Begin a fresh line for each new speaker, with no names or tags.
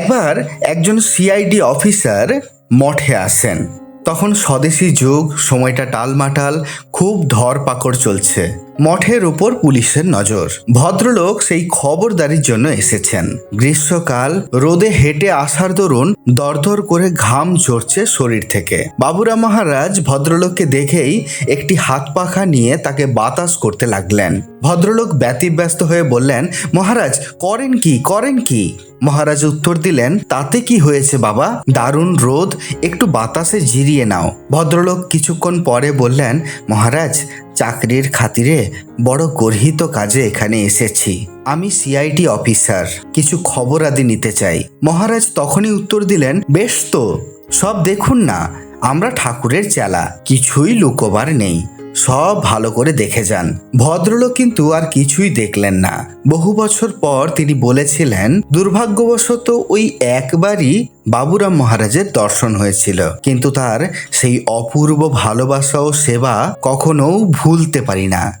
একবার একজন CID officer মঠে আসেন। তখন স্বদেশি যুগ সময়টা টালমাটাল খুব ধরপাকড় চলছে। মঠের উপর পুলিশের নজর। ভদ্রলোক সেই খবরদারির জন্য এসেছেন। গ্রীষ্মকাল, রোদে হেঁটে আসার দরুন দরদর করে ঘাম ঝরছে শরীর থেকে। বাবুরা মহারাজ ভদ্রলোককে দেখেই একটি হাত পাখা নিয়ে তাকে বাতাস করতে লাগলেন। ভদ্রলোক ব্যতিব্যস্ত হয়ে বললেন, মহারাজ, করেন কি করেন কি? মহারাজ উত্তর দিলেন, তাতে কি হয়েছে বাবা? দারুণ রোদ, একটু বাতাসে জিরিয়ে নাও। ভদ্রলোক কিছুক্ষণ পরে বললেন, মহারাজ চাকরির খাতিরে বড় গর্হিত কাজে এখানে এসেছি। আমি সিআইটি অফিসার, কিছু খবর আদি নিতে চাই। মহারাজ তখনই উত্তর দিলেন, বেশ তো, সব দেখুন না, আমরা ঠাকুরের চেলা, কিছুই লুকোবার নেই। সব ভালো করে দেখে যান। ভদ্রলোক কিন্তু আর কিছুই দেখলেন না। বহু বছর পর তিনি বলেছিলেন, দুর্ভাগ্যবশত ওই একবারই বাবুরাম মহারাজের দর্শন হয়েছিল। কিন্তু তার সেই অপূর্ব ভালোবাসা ও সেবা কখনো ভুলতে পারি না।